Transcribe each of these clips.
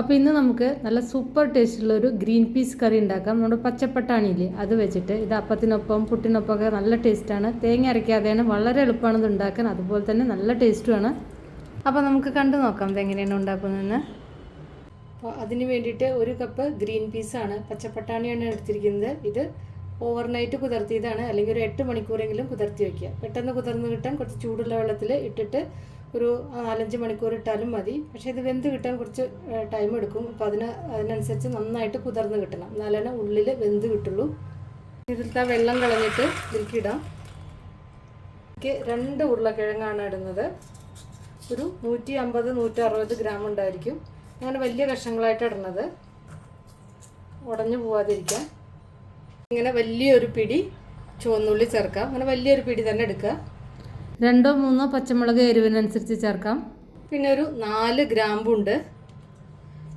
അപ്പോൾ ഇന്ന് നമുക്ക് നല്ല സൂപ്പർ ടേസ്റ്റുള്ള ഒരു ഗ്രീൻ പീസ് കറി ഉണ്ടാക്കാം. നമ്മുടെ പച്ചപ്പട്ടാണിയില്ലേ അത് വെച്ചിട്ട്. ഇത് അപ്പത്തിനൊപ്പം പുട്ടിനൊപ്പം ഒക്കെ നല്ല ടേസ്റ്റാണ് തേങ്ങ അരയ്ക്കാതെയാണ് വളരെ എളുപ്പമാണ് ഇത് ഉണ്ടാക്കാൻ. അതുപോലെ തന്നെ നല്ല ടേസ്റ്റുമാണ് അപ്പോൾ നമുക്ക് കണ്ടു നോക്കാം ഇത് എങ്ങനെയാണ് ഉണ്ടാക്കുന്നതെന്ന്. അപ്പോൾ അതിന് വേണ്ടിയിട്ട് ഒരു കപ്പ് ഗ്രീൻ പീസാണ് പച്ചപ്പട്ടാണിയാണ് എടുത്തിരിക്കുന്നത്. ഇത് ഓവർനൈറ്റ് കുതിർത്തിയതാണ്. അല്ലെങ്കിൽ ഒരു എട്ട് മണിക്കൂറെങ്കിലും കുതിർത്തി വയ്ക്കുക പെട്ടെന്ന് കുതിർന്ന് കിട്ടാൻ കുറച്ച് ചൂടുള്ള വെള്ളത്തിൽ ഇട്ടിട്ട് ഒരു നാലഞ്ച് മണിക്കൂർ ഇട്ടാലും മതി. പക്ഷേ ഇത് വെന്ത് കിട്ടാൻ കുറച്ച് ടൈം എടുക്കും. അപ്പോൾ അതിന് അതിനനുസരിച്ച് നന്നായിട്ട് കുതിർന്ന് കിട്ടണം. എന്നാലേ ഉള്ളിൽ വെന്ത് കിട്ടുള്ളൂ. ഇതിലത്തെ വെള്ളം കളഞ്ഞിട്ട് ഇതിലേക്ക് ഇടാം. എനിക്ക് രണ്ട് ഉരുളക്കിഴങ്ങാണ് ഇടുന്നത്. ഒരു നൂറ്റി അമ്പത് നൂറ്റി അറുപത് ഗ്രാം ഉണ്ടായിരിക്കും. അങ്ങനെ വലിയ കഷ്ണങ്ങളായിട്ട് ഇടുന്നത്. ഉടഞ്ഞു പോവാതിരിക്കാൻ ഇങ്ങനെ വലിയൊരു പിടി ചുവന്നുള്ളി ചേർക്കാം. അങ്ങനെ വലിയൊരു പിടി തന്നെ എടുക്കുക. രണ്ടോ മൂന്നോ പച്ചമുളക് എരിവിനനുസരിച്ച് ചേർക്കാം. പിന്നെ ഒരു നാല് ഗ്രാമ്പുണ്ട്.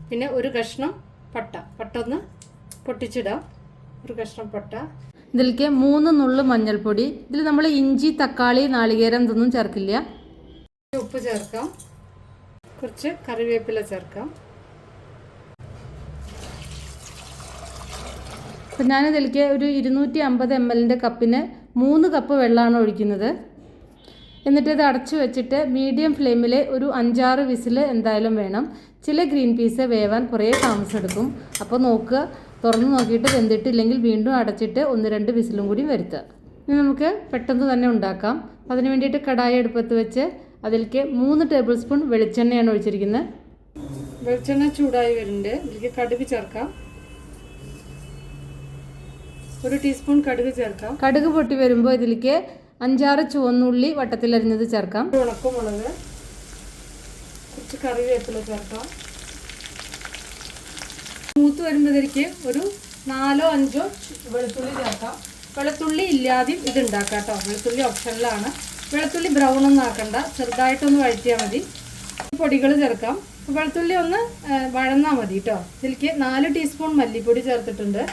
പിന്നെ ഒരു കഷ്ണം പട്ട. പട്ട ഒന്ന് പൊട്ടിച്ചിടാം. ഒരു കഷ്ണം പട്ട. ഇതിലേക്ക് മൂന്ന് നുള്ള് മഞ്ഞൾപ്പൊടി. ഇതിൽ നമ്മൾ ഇഞ്ചി തക്കാളി നാളികേരം ഇതൊന്നും ചേർക്കില്ല. ഉപ്പ് ചേർക്കാം. കുറച്ച് കറിവേപ്പില ചേർക്കാം. അപ്പം ഞാനിതിലേക്ക് ഒരു ഇരുന്നൂറ്റി അമ്പത് എം എല്ലിന്റെ കപ്പിന് മൂന്ന് കപ്പ് വെള്ളമാണ് ഒഴിക്കുന്നത്. എന്നിട്ട് ഇത് അടച്ചു വെച്ചിട്ട് മീഡിയം ഫ്ലെയിമിൽ ഒരു അഞ്ചാറ് വിസിൽ എന്തായാലും വേണം. ചില ഗ്രീൻ പീസ് വേവാൻ കുറേ താമസം എടുക്കും അപ്പോൾ നോക്കുക തുറന്ന് നോക്കിയിട്ട് വെന്തിട്ടില്ലെങ്കിൽ വീണ്ടും അടച്ചിട്ട് ഒന്ന് രണ്ട് വിസിലും കൂടി വരുത്തുക. ഇനി നമുക്ക് പെട്ടെന്ന് തന്നെ ഉണ്ടാക്കാം. അതിന് വേണ്ടിയിട്ട് കടായി അടുപ്പത്ത് വെച്ച് അതിലേക്ക് മൂന്ന് ടേബിൾ സ്പൂൺ വെളിച്ചെണ്ണയാണ് ഒഴിച്ചിരിക്കുന്നത്. വെളിച്ചെണ്ണ ചൂടായി വരുന്നുണ്ട്. ഇതിലേക്ക് കടുക് ചേർക്കാം. ഒരു ടീസ്പൂൺ കടുക് ചേർക്കാം. കടുക് പൊട്ടി വരുമ്പോൾ ഇതിലേക്ക് അഞ്ചാറ് ചുവന്നുള്ളി വട്ടത്തിലരിഞ്ഞത് ചേർക്കാം. ഉണക്കമുളക് കുറച്ച് കറിവേപ്പില ചേർക്കാം. മൂത്ത് വരുമ്പോഴത്തേക്ക് ഒരു നാലോ അഞ്ചോ വെളുത്തുള്ളി ചേർക്കാം. വെളുത്തുള്ളി ഇല്ലാതെയും ഇത് ഉണ്ടാക്കാം കേട്ടോ. വെളുത്തുള്ളി ഓപ്ഷനിലാണ്. വെളുത്തുള്ളി ബ്രൗൺ ഒന്നും ആക്കണ്ട. ചെറുതായിട്ടൊന്ന് വഴറ്റിയാൽ മതി. പൊടികൾ ചേർക്കാം. വെളുത്തുള്ളി ഒന്ന് വഴന്നാൽ മതി കേട്ടോ. ഇതിലേക്ക് നാല് ടീസ്പൂൺ മല്ലിപ്പൊടി ചേർത്തിട്ടുണ്ട്.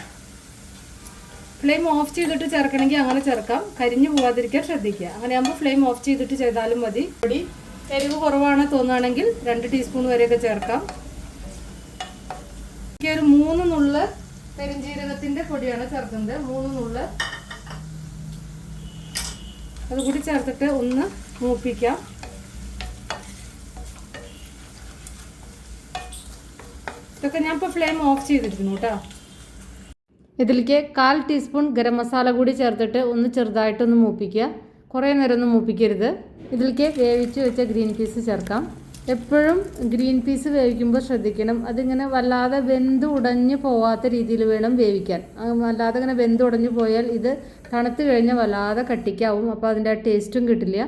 ഫ്ലെയിം ഓഫ് ചെയ്തിട്ട് ചേർക്കണമെങ്കിൽ അങ്ങനെ ചേർക്കാം. കരിഞ്ഞു പോവാതിരിക്കാൻ ശ്രദ്ധിക്കുക. അങ്ങനെ ആകുമ്പോൾ ഫ്ലെയിം ഓഫ് ചെയ്തിട്ട് ചെയ്താലും മതി. പൊടി എരിവ് കുറവാണ് തോന്നുകയാണെങ്കിൽ രണ്ട് ടീസ്പൂൺ വരെയൊക്കെ ചേർക്കാം. എനിക്ക് ഒരു മൂന്ന് നുള്ള് പെരുംജീരകത്തിന്റെ പൊടിയാണ് ചേർക്കുന്നത്. മൂന്ന് നുള്ള്. അതുകൂടി ചേർത്തിട്ട് ഒന്ന് മൂപ്പിക്കാം. ഇതൊക്കെ ഞാൻ ഇപ്പോൾ ഫ്ലെയിം ഓഫ് ചെയ്തിരിക്കുന്നു കേട്ടോ. ഇതിലേക്ക് കാൽ ടീസ്പൂൺ ഗരം മസാല കൂടി ചേർത്തിട്ട് ഒന്ന് ചെറുതായിട്ടൊന്ന് മൂപ്പിക്കുക. കുറേ നേരം ഒന്നും മൂപ്പിക്കരുത്. ഇതിലേക്ക് വേവിച്ച് വെച്ച ഗ്രീൻ പീസ് ചേർക്കാം. എപ്പോഴും ഗ്രീൻ പീസ് വേവിക്കുമ്പോൾ ശ്രദ്ധിക്കണം. അതിങ്ങനെ വല്ലാതെ വെന്ത് ഉടഞ്ഞു പോവാത്ത രീതിയിൽ വേണം വേവിക്കാൻ. വല്ലാതെ ഇങ്ങനെ വെന്ത് ഉടഞ്ഞു പോയാൽ ഇത് തണുത്ത് കഴിഞ്ഞാൽ വല്ലാതെ കട്ടിക്കാവും. അപ്പോൾ അതിന്റെ ആ ടേസ്റ്റും കിട്ടില്ല.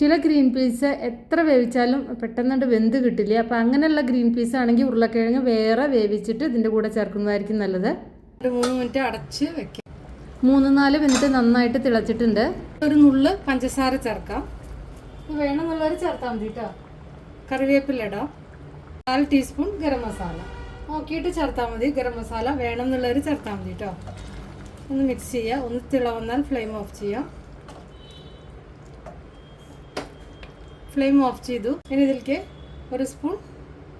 ചില ഗ്രീൻ പീസ് എത്ര വേവിച്ചാലും പെട്ടെന്നുണ്ട് വെന്ത് കിട്ടില്ല. അപ്പോൾ അങ്ങനെയുള്ള ഗ്രീൻ പീസ് ആണെങ്കിൽ ഉരുളക്കിഴങ്ങ് വേറെ വേവിച്ചിട്ട് ഇതിന്റെ കൂടെ ചേർക്കുന്നതായിരിക്കും നല്ലത്. ഒരു മൂന്ന് മിനിറ്റ് അടച്ച് വെക്കാം. മൂന്ന് നാല് മിനിറ്റ് നന്നായിട്ട് തിളച്ചിട്ടുണ്ട്. ഒരു നുള്ള് പഞ്ചസാര ചേർക്കാം. വേണമെന്നുള്ളവർ ചേർത്താൽ മതി കേട്ടോ കറിവേപ്പില ഇടാം. നാല് ടീസ്പൂൺ ഗരം മസാല. നോക്കിയിട്ട് ചേർത്താൽ മതി. ഗരം മസാല വേണമെന്നുള്ളവർ ചേർത്താൽ മതി കേട്ടോ ഒന്ന് മിക്സ് ചെയ്യുക ഒന്ന് തിള വന്നാൽ ഫ്ലെയിം ഓഫ് ചെയ്യാം. ഫ്ലെയിം ഓഫ് ചെയ്തു. ഇനി ഇതിലേക്ക് ഒരു സ്പൂൺ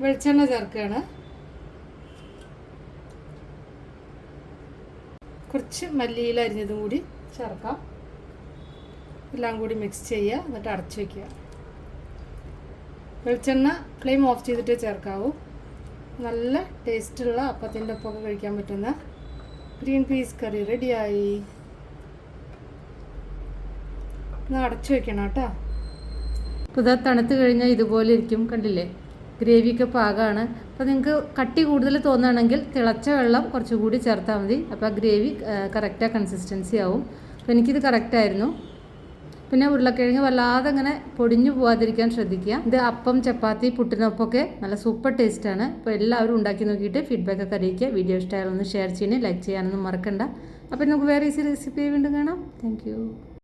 വെളിച്ചെണ്ണ ചേർക്കുകയാണ്. കുറച്ച് മല്ലിയില അരിഞ്ഞതും കൂടി ചേർക്കാം. എല്ലാം കൂടി മിക്സ് ചെയ്യുക. എന്നിട്ട് അടച്ചു വയ്ക്കുക വെളിച്ചെണ്ണ ഫ്ലെയിം ഓഫ് ചെയ്തിട്ട് ചേർക്കാവൂ. നല്ല ടേസ്റ്റുള്ള അപ്പത്തിന്റെ ഒപ്പമൊക്കെ കഴിക്കാൻ പറ്റുന്ന ഗ്രീൻ പീസ് കറി റെഡിയായി ഒന്ന് അടച്ചു വയ്ക്കണം കേട്ടോ. പുതിയ തണുത്ത് കഴിഞ്ഞാൽ ഇതുപോലെ ഇരിക്കും. കണ്ടില്ലേ? ഗ്രേവിയൊക്കെ പാകമാണ് അപ്പോൾ നിങ്ങൾക്ക് കട്ടി കൂടുതൽ തോന്നുകയാണെങ്കിൽ തിളച്ച വെള്ളം കുറച്ചുകൂടി ചേർത്താൽ മതി. അപ്പോൾ ആ ഗ്രേവി കറക്റ്റാ കൺസിസ്റ്റൻസി ആവും. അപ്പോൾ എനിക്കിത് കറക്റ്റായിരുന്നു പിന്നെ ഉരുളക്കിഴങ്ങ് വല്ലാതെ അങ്ങനെ പൊടിഞ്ഞു പോകാതിരിക്കാൻ ശ്രദ്ധിക്കുക. ഇത് അപ്പം ചപ്പാത്തി പുട്ടിനൊപ്പമൊക്കെ നല്ല സൂപ്പർ ടേസ്റ്റാണ് അപ്പോൾ എല്ലാവരും ഉണ്ടാക്കി നോക്കിയിട്ട് ഫീഡ്ബാക്ക് ഒക്കെ അറിയിക്കുക. വീഡിയോ ഇഷ്ടമായാലൊന്ന് ഷെയർ ചെയ്യണേ ലൈക്ക് ചെയ്യാനൊന്നും മറക്കണ്ട. അപ്പോൾ നമുക്ക് വേറെ ഈസി റെസിപ്പി വീണ്ടും കാണാം. താങ്ക്